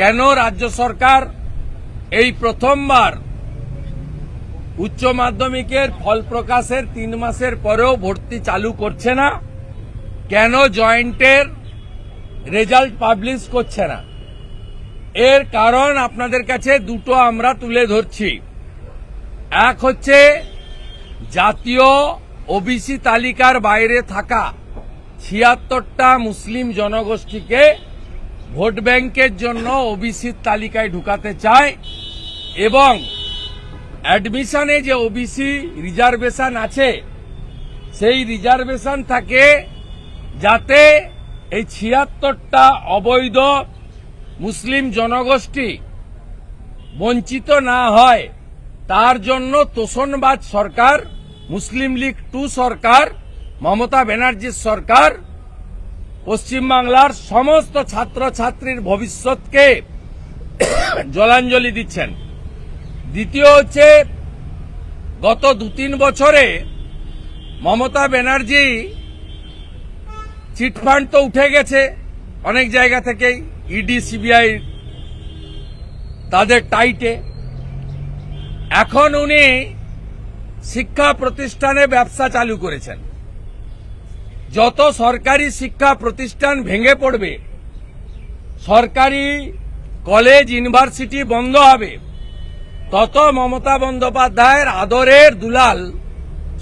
কেন রাজ্য সরকার এই প্রথমবার উচ্চ মাধ্যমিকের ফল প্রকাশের তিন মাসের পরেও ভর্তি চালু করছে না? কেন জয়েন্টের রেজাল্ট পাবলিশ করছে না? এর কারণ আপনাদের কাছে দুটো আমরা তুলে ধরছি। এক হচ্ছে জাতীয় ওবিসি তালিকার বাইরে থাকা ছিয়াত্তরটা মুসলিম জনগোষ্ঠীকে ভোট ব্যাংকের জন্য ওবিসির তালিকায় ঢুকাতে চায় এবং অ্যাডমিশনে যে ওবিসি রিজার্ভেশন আছে, সেই রিজার্ভেশন থাকে যাতে এই ছিয়াত্তরটা অবৈধ মুসলিম জনগোষ্ঠী বঞ্চিত না হয়। তার জন্য তোষণবাজ সরকার, মুসলিম লীগ টু সরকার, মমতা ব্যানার্জির সরকার পশ্চিমবাংলার সমস্ত ছাত্রছাত্রীর ভবিষ্যৎকে জলাঞ্জলি দিচ্ছেন। দ্বিতীয় হচ্ছে, গত দু তিন বছরে মমতা ব্যানার্জি চিটফান্ড তো উঠে গেছে অনেক জায়গা থেকেই, ইডি, সিবিআই তাদের টাইটে। এখন উনি শিক্ষা প্রতিষ্ঠানে ব্যবসা চালু করেছেন। যত সরকারি শিক্ষা প্রতিষ্ঠান ভেঙে পড়বে, সরকারি কলেজ, ইউনিভার্সিটি বন্ধ হবে, তত মমতা বন্দ্যোপাধ্যায়ের আদরের দুলাল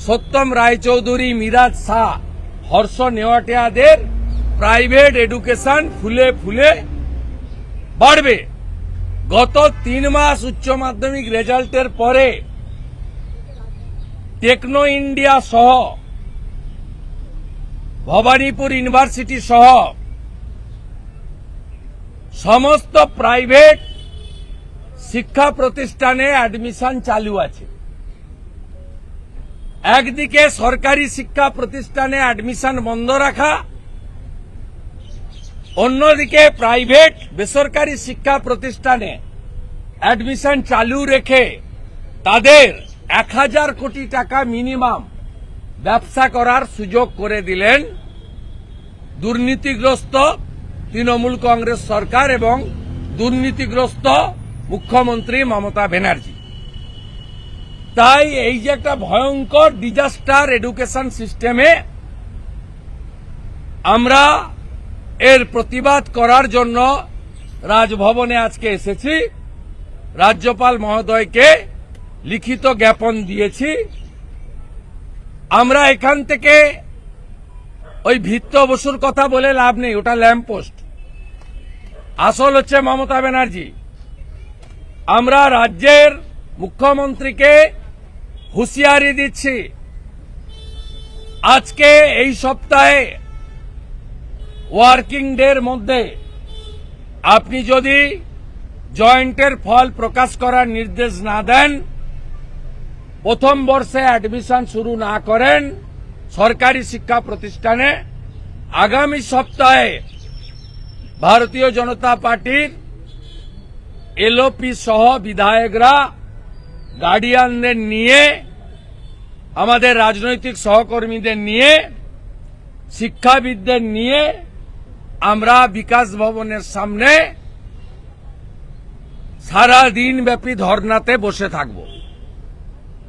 সত্যম রায়চৌধুরী, মিরাজ শাহ, হর্ষ নেওয়াটিয়াদের প্রাইভেট এডুকেশন ফুলে ফুলে বাড়বে। গত তিন মাস উচ্চ মাধ্যমিক রেজাল্টের পরে টেকনো ইন্ডিয়া সহ ভবানীপুর ইউনিভার্সিটি সহ সমস্ত প্রাইভেট শিক্ষা প্রতিষ্ঠানে অ্যাডমিশন চালু আছে। একদিকে সরকারি শিক্ষা প্রতিষ্ঠানে অ্যাডমিশন বন্ধ রাখা, অন্যদিকে প্রাইভেট বেসরকারি শিক্ষা প্রতিষ্ঠানে অ্যাডমিশন চালু রেখে তাদের এক হাজার কোটি টাকা মিনিমাম ব্যবসা করার সুযোগ করে দিলেন দুর্নীতিগ্রস্ত তৃণমূল কংগ্রেস সরকার এবং দুর্নীতিগ্রস্ত মুখ্যমন্ত্রী মমতা ব্যানার্জি। তাই এই যে একটা ভয়ঙ্কর ডিজাস্টার এডুকেশন সিস্টেমে আমরা এর প্রতিবাদ করার জন্য রাজভবনে আজকে এসেছি। রাজ্যপাল মহোদয়কে লিখিত জ্ঞাপন দিয়েছি। আমরা এখান থেকে ওই ভিত্ত বসুর কথা বলে লাভ নেই, ওটা ল্যাম্পপোস্ট আসল হচ্ছে মমতা ব্যানার্জি। আমরা রাজ্যের মুখ্যমন্ত্রীকে হুঁশিয়ারি দিচ্ছি। আজকে এই সপ্তাহে ওয়ার্কিং ডের মধ্যে আপনি যদি জয়েন্টের ফল প্রকাশ করার নির্দেশ না দেন, প্রথম বর্ষে অ্যাডমিশন শুরু না করেন সরকারি শিক্ষা প্রতিষ্ঠানে আগামী সপ্তাহে ভারতীয় জনতা পার্টির এলওপি সহ বিধায়করা গার্ডিয়ানদের নিয়ে, আমাদের রাজনৈতিক সহকর্মীদের নিয়ে, শিক্ষাবিদদের নিয়ে আমরা বিকাশ ভবনের সামনে সারা দিন ব্যাপী ধর্নাতে বসে থাকব।